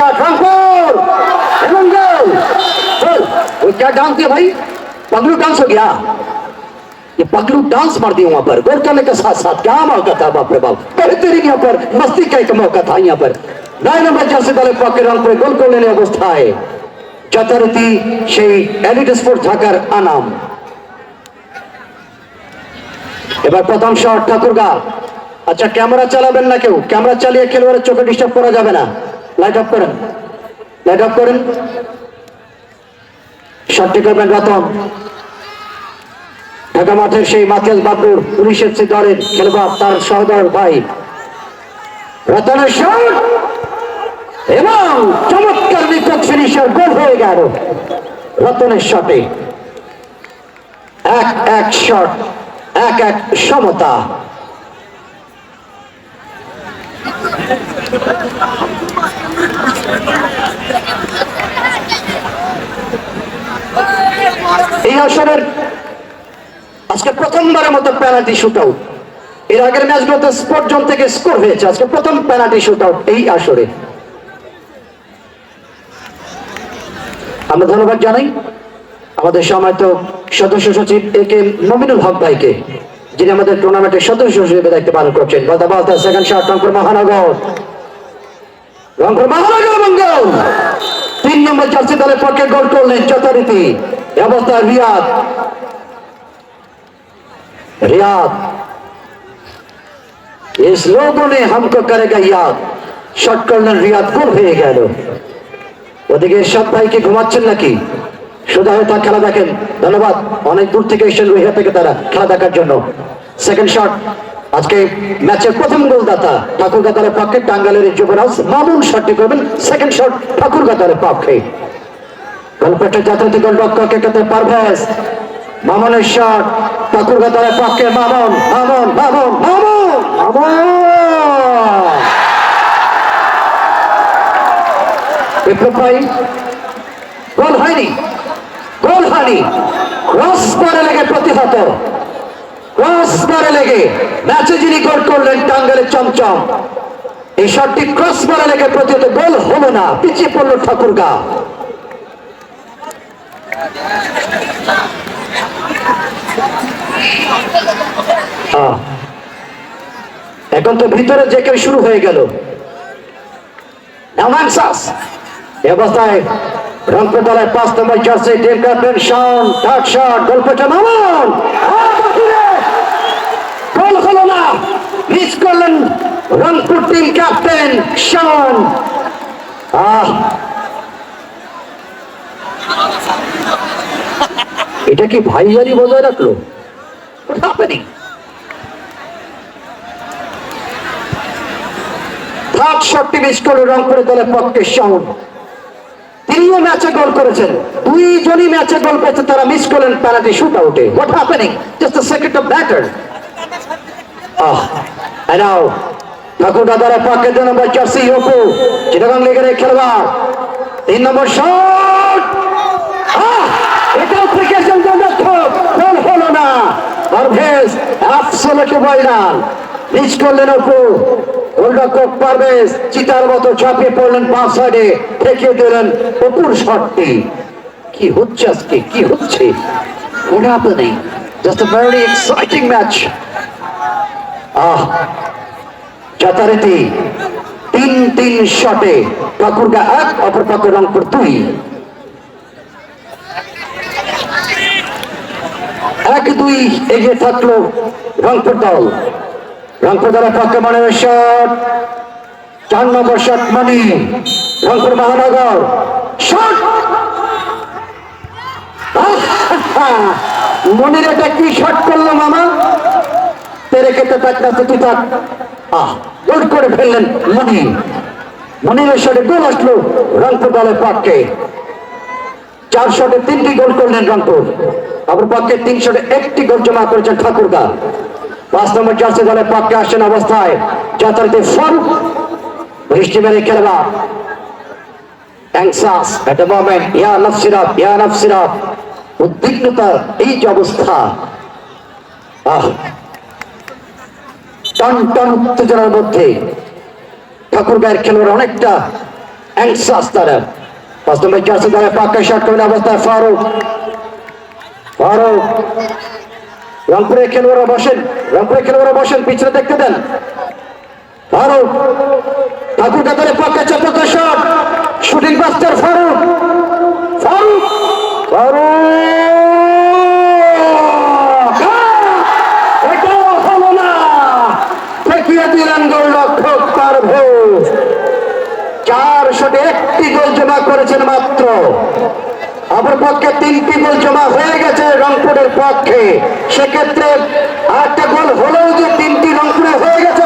Shot Rangpur एवं गोल गोल वो क्या डांस किया भाई पगलू डांस हो गया ये पगलू डांस मार दिया वहां पर गोल करने के साथ साथ क्या मौका था बाप रे बाप बेहतरीन यहाँ पर मस्ती का एक मौका था यहाँ पर নয় নম্বর জার্সি দলের পক্ষে রান করে গোল করলেন এই অবস্থায় যথারীতি সেই এলিট স্পোর্ট ঢাকার আনাম এবার প্রথম শট ঠাকুরগা আচ্ছা ক্যামেরা চালাবেন না কেউ ক্যামেরা চালিয়ে খেলোয়াড়ের চোখে ডিস্টার্ব করা যাবে না লাইট অফ করেন। লাইট অফ করেন। করবেন ঢাকা মাঠের সেই মাতিয়াস বাবুর পুলিশের সে দলের খেলোয়াড় তার সহদর ভাই। রতনের শট! এবং চমৎকার নিখুঁত ফিনিশার গোল হয়ে গেল রতনের শটে। এক এক শট, এক এক সমতা। এই আসরের আজকে প্রথমবারের মতো পেনাল্টি শুট এর আগের ম্যাচগুলোতে স্পোর্ট জোন থেকে স্কোর হয়েছে। আজকে প্রথম পেনাল্টি শুট এই আসরে। আমরা ধন্যবাদ জানাই আমাদের সময়ত সদস্য সচিব এ কে মমিনুল হক ভাইকে, যিনি আমাদের টুর্নামেন্টের সদস্য হিসেবে দায়িত্ব পালন করছেন। সেকেন্ড রংপুর মহানগর রংপুর মহানগর মঙ্গল তিন নম্বর জার্সি দলের পক্ষে গোল করলেন যথারীতি এ অবস্থায় রিয়াদ रियाद इस लोगों ने हमको करेगा याद শট করলেন রিয়াদ গোল হয়ে গেল ওদিকে সব ভাইকে ঘুমাচ্ছেন নাকি সোজা হয়ে তার খেলা দেখেন ধন্যবাদ অনেক দূর থেকে এসেছেন রোহিয়া থেকে তারা খেলা দেখার জন্য সেকেন্ড শট আজকে ম্যাচের প্রথম গোলদাতা ঠাকুর গাতারের পক্ষে টাঙ্গালের যুবরাজ মামুন শটটি করবেন। সেকেন্ড শট ঠাকুর গাতারের পক্ষে। গল্পেটের যাত্রাতে গোলরক্ষক একাতে পারভেজ। মামনের শট ঠাকুর গাতারের পক্ষে মামন মামন মামন মামন মামন। গোল হয়নি গোল হয়নি। ক্রস বারে লেগে প্রতিহত। ক্রস বারে লেগে ম্যাচে যিনি গোল করলেন চমচম। এই শটটি ক্রস বারে লেগে প্রতিহত, গোল হলো না, পিছিয়ে পড়ল ঠাকুরগা। এখন তো ভিতরে যে কেউ শুরু হয়ে গেল। অবস্থায় রংপুর দলের পাঁচ নম্বর জার্সি, টিম ক্যাপ্টেন শট গোলপোস্টে মামুন! গোল হলো না। মিস করলেন রংপুর টিম ক্যাপ্টেন আহ। এটা কি ভাইজারি বজায় রাখল? থার্ড শটটি মিস করে রংপুরের দলের পক্ষে শাওন তিনিও ম্যাচে গোল করেছেন। দুইজনই ম্যাচে গোল পেয়েছে, তারা মিস করলেন পেনাল্টি শুট আউটে what happening just a second of batter ah এনাও Thakur দাদার পক্ষে দু নম্বর জার্সি অপু চিটাগাং এই খেলোয়াড় তিন নম্বর শট! এটাও গোলরক্ষক গোল হলো না। পারভেজ অ্যাবসলিউটলি ভাইরাল মিস করলেন অপু গোলরক্ষক পারভেজ, চিতার মতো ঝাঁপিয়ে পড়লেন বাঁ সাইডে ঠেকিয়ে দিলেন অপুর শটটি। কি হচ্ছে আজকে? কি হচ্ছে? Just a very exciting match. আহ, যথারীতি তিন তিন শটে ঠাকুরগা এক, অপর পক্ষে রংপুর দুই। এক, দুই, এগিয়ে থাকল রংপুর দল। রংপুর দলের পক্ষে মনে শট চার নম্বর শট মানি রংপুর মহানগর। শট! মনির এটা কি শট করল মামা? তেরে থাক না তুই আহ গোল করে ফেললেন মনি মনিরের শটে গোল আসলো রংপুর দলের পক্ষে। চার শটে তিনটি গোল করলেন রংপুর। অপর পক্ষে তিন শটে একটি গোল জমা করেছেন ঠাকুরদা পাঁচ নম্বর জার্সি দলের পক্ষে আসেন অবস্থায় যথারীতি ফল বৃষ্টি মেরে খেলবা অ্যাংসাস এট মোমেন্ট ইয়া নফসিরাত ইয়া নফসিরাত। উদ্বিগ্নতার এই যে অবস্থা। আহ টান টান উত্তেজনার মধ্যে ঠাকুর গায়ের খেলোয়াড় অনেকটা অ্যাংসাস তারা। পাঁচ নম্বর জার্সি তারা পাক্কা শট করেন অবস্থায় ফারুক। ফারুক, রংপুরের খেলোয়াড়রা বসেন, রংপুরের খেলোয়াড়রা বসেন, পিছনে দেখতে দেন। ফারুক, ঠাকুর কাতারে পাক্কা চপ্পা shot shooting master Faruk Faruk আহ! এটাও হলো না ঠেকিয়ে দিলেন গোলরক্ষক পারভেজ চার শটে একটি গোল জমা করেছেন মাত্র। আমার পক্ষে তিনটি গোল জমা হয়ে গেছে রংপুরের পক্ষে। সেক্ষেত্রে আটটা গোল হলেও যে তিনটি রংপুরে হয়ে গেছে